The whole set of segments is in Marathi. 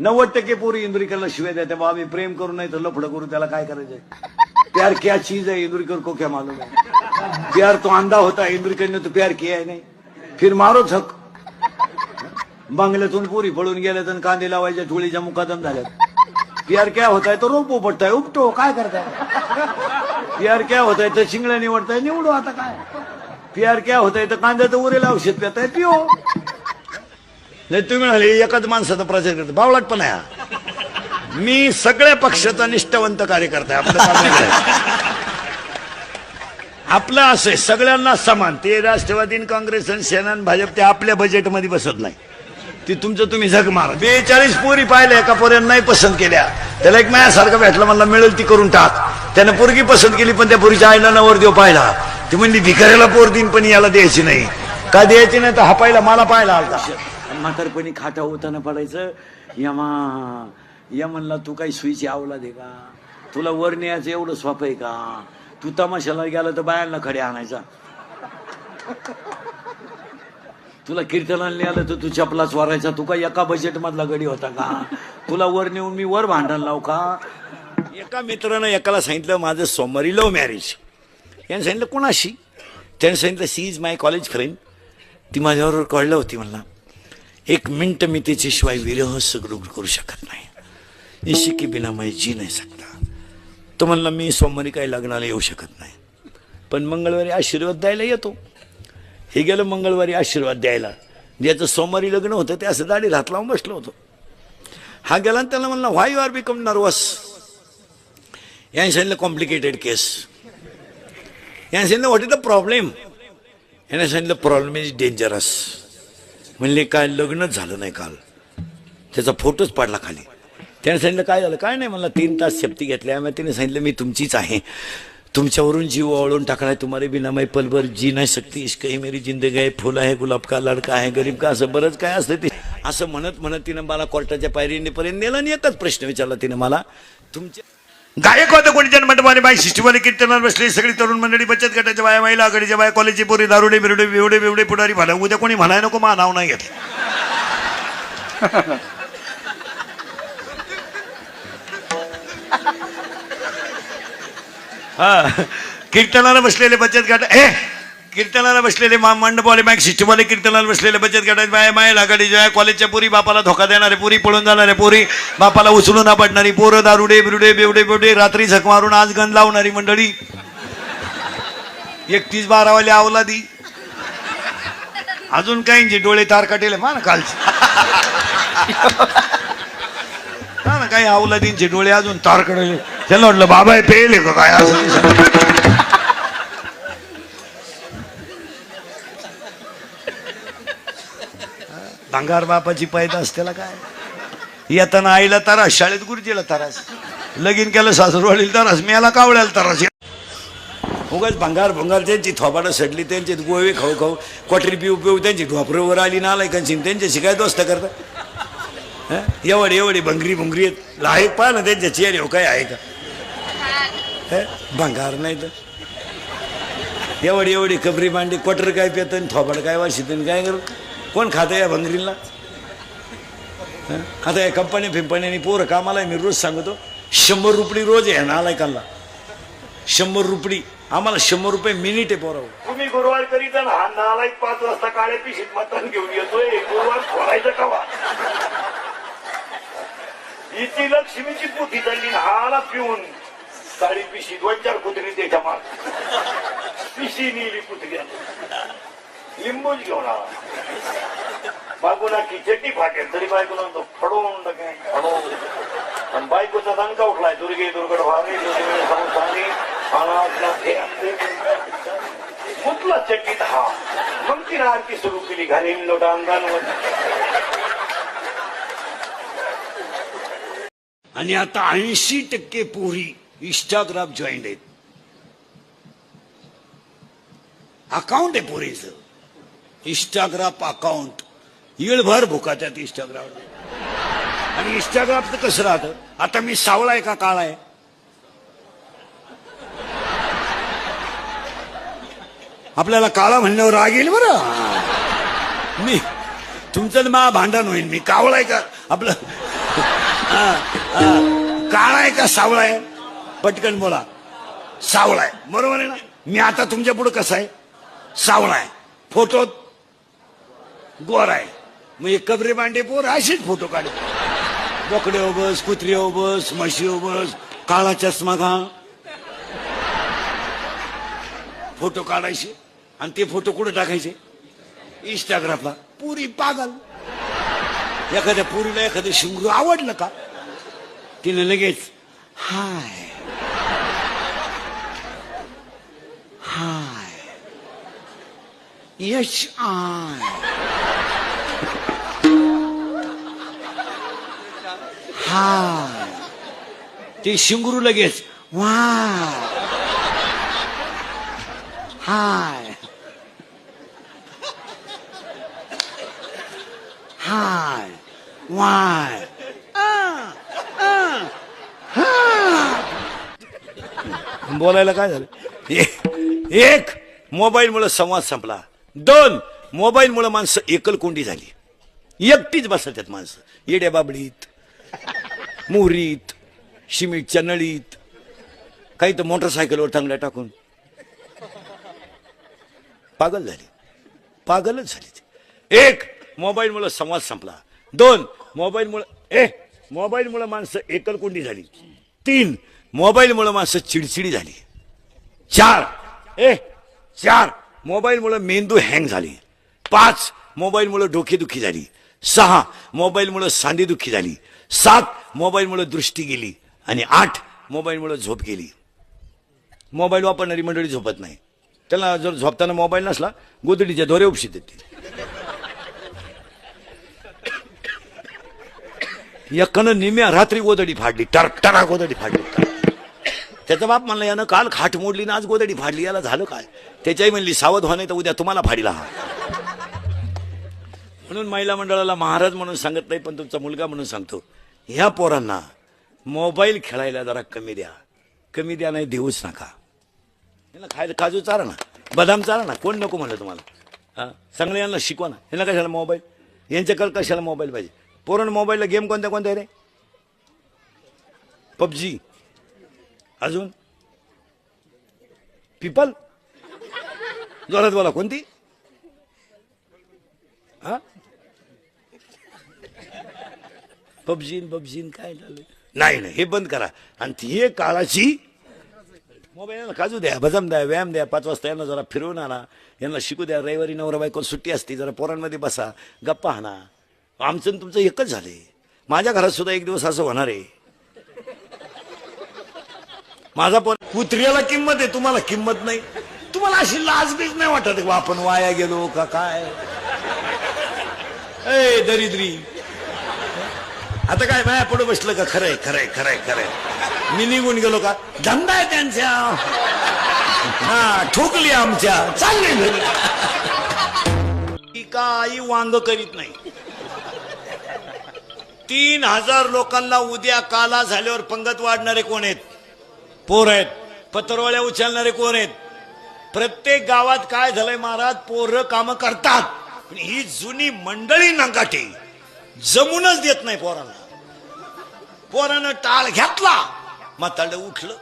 नव्वद टक्के पोरी इंदुरीकरला शिवाय द्या तेव्हा आम्ही प्रेम करू नाही तर लफडं करू त्याला काय करायचंय? प्यार क्या चीज आहे? इंदुरीकर को क्या मालूम है प्यार तो अंधा होता है इंदुरीकर ने तो प्यार किया है नाही. फिर मारो झक. बंगल्यातून पोरी पळून गेल्या तर कांदे लावायच्या धुळीच्या मुकादम झाल्यात. प्यार क्या होताय? तर तो रोपो पडताय उपटो काय करताय? प्यार क्या होताय? तर शिंगड्या निवडताय. निवडू आता काय? प्यार क्या होताय? तर कांद्याचं उरेल औषध पिताय. पियो. नाही तुम्ही म्हणाले एकाच माणसाचा प्रचार करतो. बावलाट पण आहे मी सगळ्या पक्षाचा निष्ठावंत कार्यकर्ता आपलं आपलं असं आहे सगळ्यांना समान. ते राष्ट्रवादी काँग्रेस आणि सेना भाजप ते आपल्या बजेटमध्ये बसत नाही. ते तुमचं तुम्ही झग मारा. बेचाळीस पोरी पाहिल्या एका पोऱ्यानं नाही पसंत केल्या. त्याला एक माझ्यासारखं भेटलं मला मिळेल ती करून टाक. त्यानं पोरगी पसंत केली पण त्या पोरीच्या आईला नवर देव पाहिला. ती म्हणली भिकाऱ्याला पोर देईन पण याला द्यायची नाही. का द्यायची नाही तर हा पाहिला मला पाहिला आला म्हातारपणी खाटा होताना पडायचं. यमा या म्हणला तू काही सुईची आवला दे का? तुला वर न्यायचं एवढं स्वाप आहे का? तू तमाशाला गेला तर बायांना खडे आणायचा. तुला कीर्तनाला नेलं तर तू चपलाच चोरायचा तू का एका बजेट मधला गडी होता का? तुला वर नेऊन मी वर भांडण लाव का? एका मित्रानं एकाला सांगितलं माझं सोमवारी लव्ह मॅरेज. याने सांगितलं कोणाशी? त्याने सांगितलं she is my college friend. ती माझ्याबरोबर कळलं होती म्हणला. एक मिनट मी त्याच्याशिवाय विरह सगळं करू शकत नाही. इसी की बिना मैं जी नाही सकता. तो म्हणला मी सोमवारी काही लग्नाला येऊ शकत नाही. पण मंगळवारी आशीर्वाद द्यायला येतो. हे गेलं मंगळवारी आशीर्वाद द्यायला. ज्याचं सोमवारी लग्न होतं ते असं दाढी हात लावून बसलो होतो. हा गेला आणि त्याला म्हणला why you are become nervous यांनी सांगितलं कॉम्प्लिकेटेड केस यांनी सांगितलं व्हॉट इज द प्रॉब्लेम यांनी सांगितलं प्रॉब्लेम इज डेंजरस म्हणले काय लग्नच झालं नाही काल. त्याचा फोटोच पाडला खाली. त्याने सांगितलं काय झालं? काय नाही मला तीन तास शक्ती घेतल्या. मग तिने सांगितलं मी तुमचीच आहे. तुमच्यावरून जीव ओळून टाकलाय तुम्हाला बिना पलभर जी नाही शक्ती इश्क ही मेरी जिंदगी आहे फुल आहे गुलाब का लडका आहे गरीब का असं बरंच काय असतं ते. असं म्हणत म्हणत तिनं मला कोर्टाच्या पायरीनेपर्यंत नेलं आणि एकच प्रश्न विचारला तिने मला. तुमच्या गायक होतं कोणी जन्मटमाने बाई शिष्टीवाले कीर्तनात बसले सगळी तरुण मंडळी बचत गटाच्या बाया महिला आघाडीच्या बाया कॉलेजची पोरी दारुडे बिरुडे बिवडे बिवडे पुढारी भाला. उद्या कोणी म्हणाय नको मा नाव नाही घेतलं. हा कीर्तनाला बसलेले बचत गट ए! कीर्तनाला बसलेले मा- मंडपवाले बँक सिस्टमवाले कीर्तनाला बसलेले बचत गटाचे बाय माय आघाडीच्या बाया, कॉलेजच्या पुरी बापाला धोका देणारे पुरी पळून जाणारे पुरी बापाला उचलून पडणारी पोरं दारुडे बिरुडे बेवडे बेवडे रात्री झक मारून आज गण लावणारी मंडळी. एकतीस बारावाली आवला दी अजून काहींचे डोळे तार काटेले मा ना कालचे. हा ना काही अवलादींचे डोळे अजून तार काढले. त्याला म्हटलं बाबा हे का काय? असं अंगार बापाची पैदास त्याला काय? येताना आईला तारास शाळेत गुरुजीला तारास. लगीन केलं सासरवाडीला तारास मेला कावळ्याला तारास. उगाच भंगार भंगार त्यांची थोबाडं सडली त्यांची गोवे खाऊ खाऊ क्वाटरी पिऊ पिऊ त्यांची ढोपरेवर आली नालाय कंचिन त्यांच्याशी काय दोस्त करता? हं? एवढी एवढी भंगरी भुंगरी आहेत. लायक पहा ना त्यांच्या चेहरे हो, काय आहे का? भंगार नाही तर. एवढी एवढी कबरी मांडी क्वाटर काय पेतं थोबाड काय वाशितन काय करू? कोण खातं या भंगरीला हं? आता या कंपनी फिंपण्यानी पोरं कामाला मी रोज सांगतो शंभर रुपडी रोज आहे नालायकांना. शंभर रुपडी आम्हाला शंभर रुपये मिनिट आहे पोरावर. तुम्ही गुरुवार करीत आणि हा नालायक पाच वाजता काळ्या पिशीत मतदान घेऊन येतोय गुरुवार फोडायचं कवा? इथे लक्ष्मीची पोथी चालली हाला पिऊन. साडी पिशी दोन चार कुत्री त्याच्या मार पिशी नेली कुत्री लिंबूच घेऊन आला बायकोला खिचडी फाटेल तरी बायकोला म्हणतो फडवून टाके. फडवून. आणि बायकोचा दणका उठलाय दुर्गे दुर्गड भारे दुर्गे संस्थाने अनाथला हे अंधे मुतला चकित हा मग तिने आरती सुरू केली घालीन लोटा अंगांवर आणि आता ऐंशी टक्के पोरी इंस्टाग्राम जॉईंट आहेत. अकाउंट आहे पोरीचं. Instagram account. येळभर भुका त्यात इंस्टाग्राम आणि इंस्टाग्रामचं कसं राहतं? आता मी सावळा आहे का काळा आहे? आपल्याला काळा म्हणल्यावर राग येईल बरं. मी तुमचं मा भांडण होईल. मी कावळा आहे का? आपलं हा, हा. काळा आहे का सावळा आहे? पटकन बोला. सावळा आहे. बरोबर आहे ना? मी आता तुमच्यापुढे कसा आहे? सावळा आहे. फोटोत गोर आहे. मग एक कबरे मांडे पोर अशीच फोटो काढे. बोकडे बस कुत्रे बस म्हशी बस काळा चष्मा घा फोटो काढायचे आणि ते फोटो कुठे टाकायचे? इंस्टाग्रामला पुरी पागल. एखाद्या पुरीला एखादं शिंगरू आवडलं का? तिने लगेच हाय. हाय. यश आय. हाय ते शिंगरू लगेच वा हाय हाय वाय बोलायला काय झालं एक मोबाईल मुळे संवाद संपला दोन मोबाईल मुळे माणसं एकलकोंडी झाली एकटीच बसतात माणसं येड्या बाबडीत मोहरीत शिमिटच्या नळीत. काही तर मोटरसायकलवर चांगल्या टाकून. पागल झाली. पागलच झाली एक मोबाईलमुळं संवाद संपला. दोन मोबाईलमुळं ए मोबाईलमुळं माणसं एकलकोंडी झाली. तीन मोबाईलमुळं माणसं चिडचिडी झाली. चार ए चार मोबाईलमुळं मेंदू हँग झाली. पाच मोबाईलमुळं डोकेदुखी झाली. सहा मोबाईलमुळं सांधेदुखी झाली. सात मोबाईलमुळे दृष्टी गेली. आणि आठ मोबाईलमुळे झोप गेली. मोबाईल वापरणारी मंडळी झोपत नाही. त्याला जर झोपताना मोबाईल नसला गोदडीच्या दोरे उपशी देते एकानं निम्या रात्री गोदडी फाडली. टरटरा गोदडी फाडली. त्याचा बाप म्हणला यानं काल खाट मोडली ना आज गोदडी फाडली. याला झालं काय? त्याच्याही म्हणली सावध व्हा नाही तर उद्या तुम्हाला फाडीला हा. म्हणून महिला मंडळाला महाराज म्हणून सांगत नाही पण तुमचा मुलगा म्हणून सांगतो. ह्या पोरांना मोबाईल खेळायला जरा कमी द्या. कमी द्या नाही देऊच नका. यांना खायला काजू चारा ना बदाम चारा ना कोण नको म्हणलं तुम्हाला? हां? चांगलं यांना शिकवा ना. यांना कशाला मोबाईल? यांच्याकडे कशाला मोबाईल पाहिजे? पोरण मोबाईलला गेम कोणत्या कोणत्या रे? पबजी. अजून? पिपल? जोरात बोला कोणती? हा पबजीन पबजीन काय झालं? नाही नाही हे बंद करा. आणि ती हे काळाची मोबाईल काजू द्या भजम द्या व्यायाम द्या. पाच वाजता यांना जरा फिरवून आणा. यांना शिकू द्या रविवारी नवरा बायको सुट्टी असते जरा पोरांमध्ये बसा गप्पा आणा. आमचं तुमचं एकच झालंय. माझ्या घरात सुद्धा एक दिवस असं होणार आहे. माझा पण कुत्र्याला किंमत आहे तुम्हाला किंमत नाही. तुम्हाला अशी लाजबीज नाही वाटत आपण वाया गेलो का काय? ए दरिद्री. आता काय माया पुढे बसलं का? खरंय खरंय खरंय खरंय. मी निघून गेलो का? धंदा आहे त्यांच्या हा ठोकली आमच्या. चालले घरी. ती काही वांग करीत नाही. तीन हजार लोकांना उद्या काला झाल्यावर पंगत वाढणारे कोण आहेत? पोर आहेत. पत्रवाळ्या उचलणारे कोण आहेत? प्रत्येक गावात काय झालंय महाराज? पोरं कामं करतात. पण ही जुनी मंडळी नंगाटी. जमूनच देत नाही पोरांना. पोरानं टाळ घेतला म्हातारलं उठलं.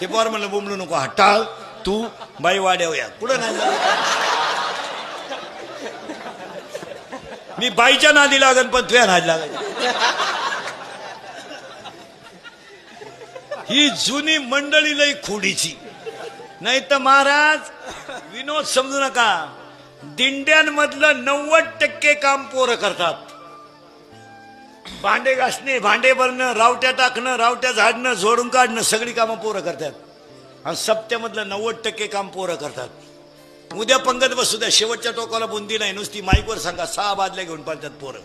ते पोर म्हणलं बोंबलू नको हा टाळ. तू बाई वाड्यावया पुढं नाही मी बाईच्या नादी लागन पण तुझ्या नादी लागायची. ही जुनी मंडळी लई खोडीची. नाही तर महाराज विनोद समजू नका. दिंड्यांमधलं नव्वद टक्के काम पोरं करतात. भांडे घासणे भांडे भरणं रावट्या टाकणं रावट्या झाडणं झोडून काढणं सगळी कामं पोरं करतात. आणि सप्त्यामधलं नव्वद टक्के काम पोरं करतात. उद्या पंगत बसू द्या शेवटच्या टोकाला बुंदी नाही नुसती माईकवर सांगा सहा बादल्या घेऊन पाहतात पोरं.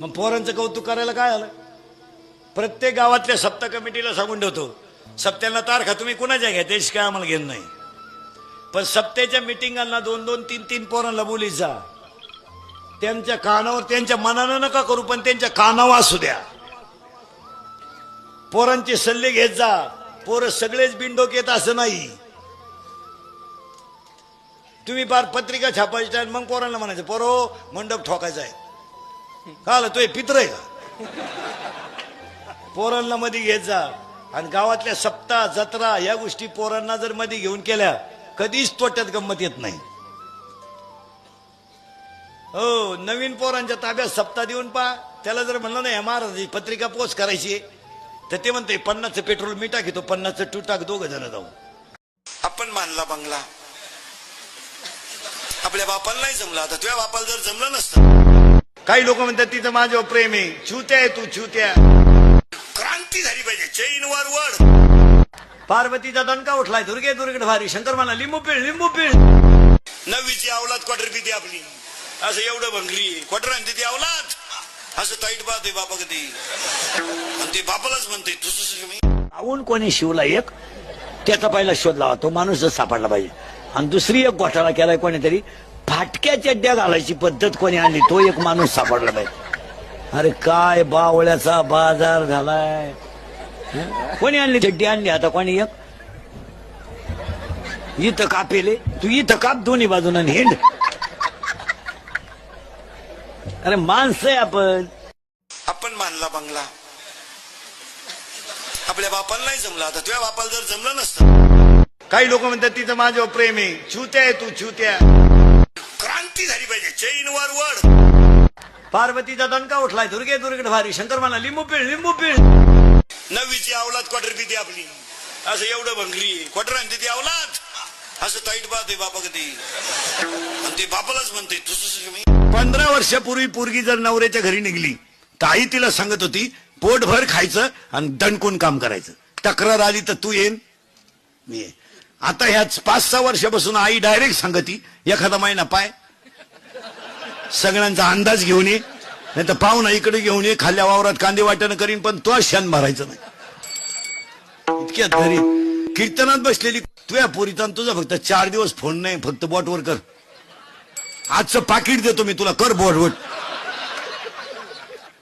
मग पोरांचं कौतुक करायला काय आलं? प्रत्येक गावातल्या सप्ता कमिटीला सांगून ठेवतो सप्त्याला तारखा तुम्ही कुणाच्या घ्या? त्याची काय आम्हाला घेणं नाही. पण सप्त्याच्या मिटिंगांना दोन दोन तीन तीन पोरांना बोलीत जा. त्यांच्या कानावर त्यांच्या मनानं नका करू पण त्यांच्या कानावर असू द्या. पोरांचे सल्ले घेत जा. पोरं सगळेच बिंडोक येत असं नाही. तुम्ही फार पत्रिका छापायच्या मग पोरांना म्हणायचं पोरो मंडप ठोकायचा आहे. का आलं? तो पित्र आहे का? पोरांना मध्ये घेत जा. आणि गावातल्या सप्ताह जत्रा या गोष्टी पोरांना जर मध्ये घेऊन केल्या कधीच तोट्यात गंमत येत नाही. हो नवीन पोरांच्या ताब्यात सप्ताह देऊन पा त्याला जर म्हणलं नाही महाराजाची पत्रिका पोस्ट करायची तर ते म्हणते पन्नासचं पेट्रोल मी टाकीतो पन्नासचं तू टाक दोघं जण जाऊ. आपण मानला बंगला. आपल्या बापाला नाही जमला आता. तुझ्या बापाला जर जमलं नसतं. काही लोक म्हणतात तिथं माझ्यावर प्रेम आहे. छुत्या आहे तू छुत्या. क्रांती झाली पाहिजे. चैन वर वड पार्वतीचा दणका उठलाय. दुर्गे दुर्गड भारी. शंकर म्हणा लिंबू पिळ लिंबू पिळ. नववीची अवलाद क्वार्टर पिते आपली. असं एवढं भंगरी क्वार्टर आणते ती अवलाद असं ताईट पाहते बापा कधी आणि ते बापालाच म्हणते तुझं आवून कोणी शिवला एक त्याचा पहिला शोध लावा. तो माणूसच सापडला पाहिजे. आणि दुसरी एक घोटाळा केलाय कोणीतरी फाटक्या चड्ड्या घालायची पद्धत कोणी आणली तो एक माणूस सापडला पाहिजे. अरे काय बावळ्याचा बाजार झालाय? कोणी आणली चड्डी आणली आता कोणी एक? इथं कापेले. तू इथं काप दोन्ही बाजून आणि हिंड. अरे माणसं आहे आपण. आपण मानला बंगला. आपल्या बापाला नाही जमला आता. तुझ्या बापाला जर जमलं नसतं. काही लोक म्हणतात तिथं माझ्यावर प्रेम आहे. छुत्या आहे तू छुत्या. क्रांती झाली पाहिजे. चैन वर वड पार्वतीचा दणका उठलाय. दुर्गे दुर्गड भारी. शंकर म्हणा लिंबू पिळ लिंबू पिळ. नववीची अवलाद क्वार्टर पिते आपली? असं एवढं भंगरी क्वार्टर आणते ती अवलाद असं ताईट पाहते बापा कधी आणि ते बापालाच म्हणते तुझं पंधरा वर्षापूर्वी पोरगी जर नवऱ्याच्या घरी निघली तर आई तिला सांगत होती पोटभर खायचं आणि दणकून काम करायचं. तक्रार आली तर तू येईन? मी आता ह्याच पाच सहा वर्षापासून आई डायरेक्ट सांगती एखादा महिना पाय. सगळ्यांचा अंदाज घेऊन ये. नाही तर पाहुणा इकडे घेऊन ये खाल्ल्या वावरात कांदे वाटण करीन पण तो शान मारायचं नाही. इतक्या घरी कीर्तनात बसलेली तुया पोरीचा तुझा फक्त चार दिवस फोन नाही फक्त बॉटवर कर. आजचं पाकिट देतो मी तुला कर बॉटवर.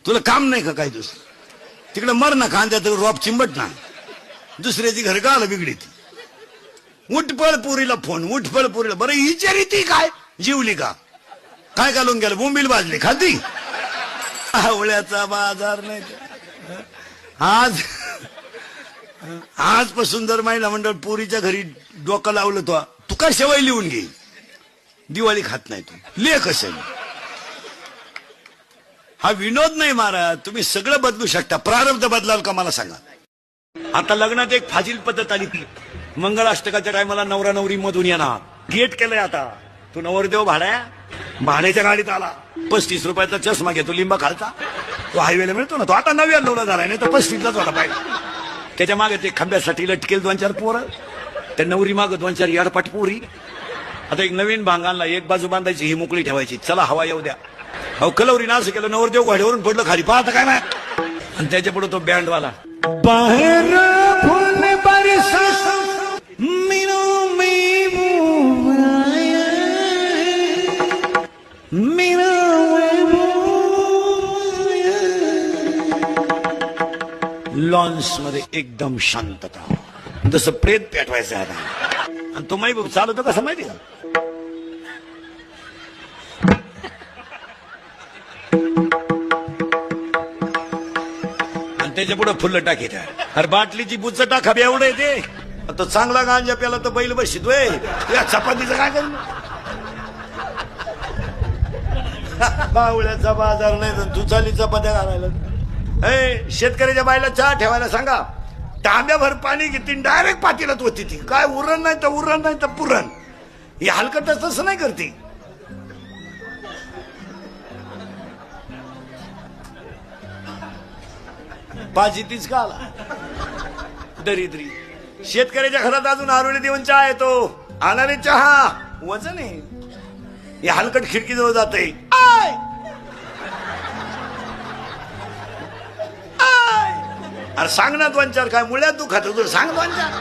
तुला काम नाही का काय दुसरं? तिकडे मर ना कांद्यात रॉप चिंबट ना. दुसऱ्याची घर का आलं बिगडीत उठपळ पुरीला फोन उठपळ पुरीला. बरं हिचारी रीती काय? जीवली का? काय घालून गेलं? बोंबील बाजली खाती आवळ्याचा बाजार नाही आज आजपासून जर महिला मंडळ पोरीच्या घरी डोकं लावलं तो. तू काय शेवय लिहून घे? दिवाळी खात नाही तू. ले कसं? हा विनोद नाही महाराज. तुम्ही सगळं बदलू शकता. प्रारब्ध बदलाल का मला सांगा? आता लग्नात एक फाजील पद्धत आली. ती मंगळाष्टकाच्या टायमाला नवरा नवरी मधून येणार. गेट केलंय आता. तू नवरदेव भाड्या? भाड्याच्या गाडीत आला. पस्तीस रुपयाचा चष्मा घेतो लिंबा खालचा. तो हायवेला मिळतो ना तो आता नव्याण्णवला झालाय नाही तर पस्तीसलाच होता पाहिजे त्याच्यामागे ते खांब्यासाठी लटकेल दोन चार पोरं. त्या नवरी मागं दोन चार याडपाट पोरी. आता एक नवीन भांगांना एक बाजू बांधायची ही मोकळी ठेवायची. चला हवा येऊ द्या. अहो कलवरी असं केलं नवरदेव घोड्यावरून पडलं खाली. पाहता काय नाही आणि त्याच्या पुढे तो बँडवाला बाहेर फुल लॉन्समध्ये एकदम शांतता. जसं प्रेत पेटवायचं आहे आता. आणि तो माहिती चालवतो कसं माहिती आणि त्याच्या पुढे फुल्ल टाकी त्या अरे बाटलीची बुच्च टाका बी एवढं येते आता चांगला गांजा प्याला तर बैल बसितोय या चपातीचं काय करू? बावळ्याचा बाजार नाही तर तू चपात्या घालायला. शेतकऱ्याच्या बायला चहा ठेवायला सांगा. तांब्याभर पाणी घेते डायरेक्ट पातीलात होती ती. काय उरण नाही तर उरण नाही तर पुरण. ही हलकटच तसं नाही करते. पाची तीच का आला? दरिद्री. शेतकऱ्याच्या घरात अजून आरोळी देऊन चहा येतो. आणारे चहा. वजन आहे. हे हलकट खिडकीजवळ जाते अरे सांग ना दोन चार काय मुळ्यात दुखात? तुझं सांग दोन चार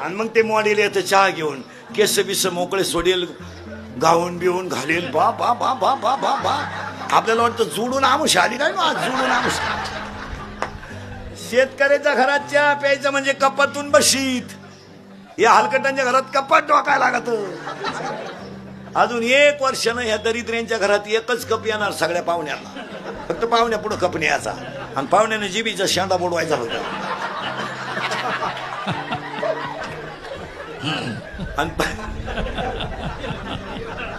आणि मग ते मॉडेल येतं चहा घेऊन केस बिस मोकळे सोडेल गाऊन बिवून घालेल बा बा बा बा बा बा बा. आपल्याला वाटतं जुडून आमुष आली काय? ना जुडून आमुष. शेतकऱ्याच्या घरात चहा प्यायचं म्हणजे कपातून बशीत. या हलकटांच्या घरात कपाट डोकाय लागत. अजून एक वर्षानं ह्या दरिद्र्यांच्या घरात एकच कप येणार सगळ्या पाहुण्यांना. फक्त पाहुण्या पुढे कप न्यायचा. आणि पाहुण्याने जिबीचा शेंडा बोडवायचा होता. आणि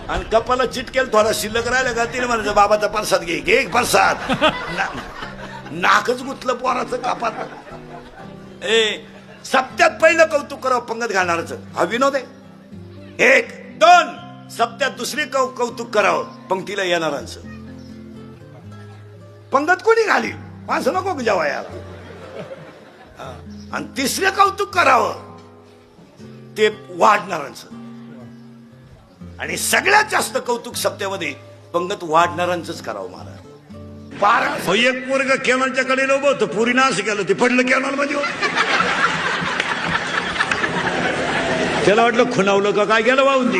आणि कपाला चिटकेल थोडा शिल्लक राहिला का तिने म्हणायचं बाबाचा प्रसाद घे घे एक प्रसाद. ना- नाकच गुतलं पोराचं कापात. ए सप्त्यात पहिलं कौतुक करावं पंगत घालणारच. हा विनोद आहे. एक दोन सप्त्यात दुसरी कौ कौतुक करावं पंक्तीला येणारांचं. पंगत कोणी घाली माणसं नको का जेव्हा आणि तिसरं कौतुक करावं. ते वाढणारांचं आणि सगळ्यात जास्त कौतुक सप्त्यामध्ये पंगत वाढणारांच करावं महाराज. बारा हो, एक पोरग कॅनलच्या कडे उभं होतं. पुरीनं असं केलं. ते पडलं कॅनलमध्ये. त्याला वाटलं खुनावलं का? काय गेलं वाहून ते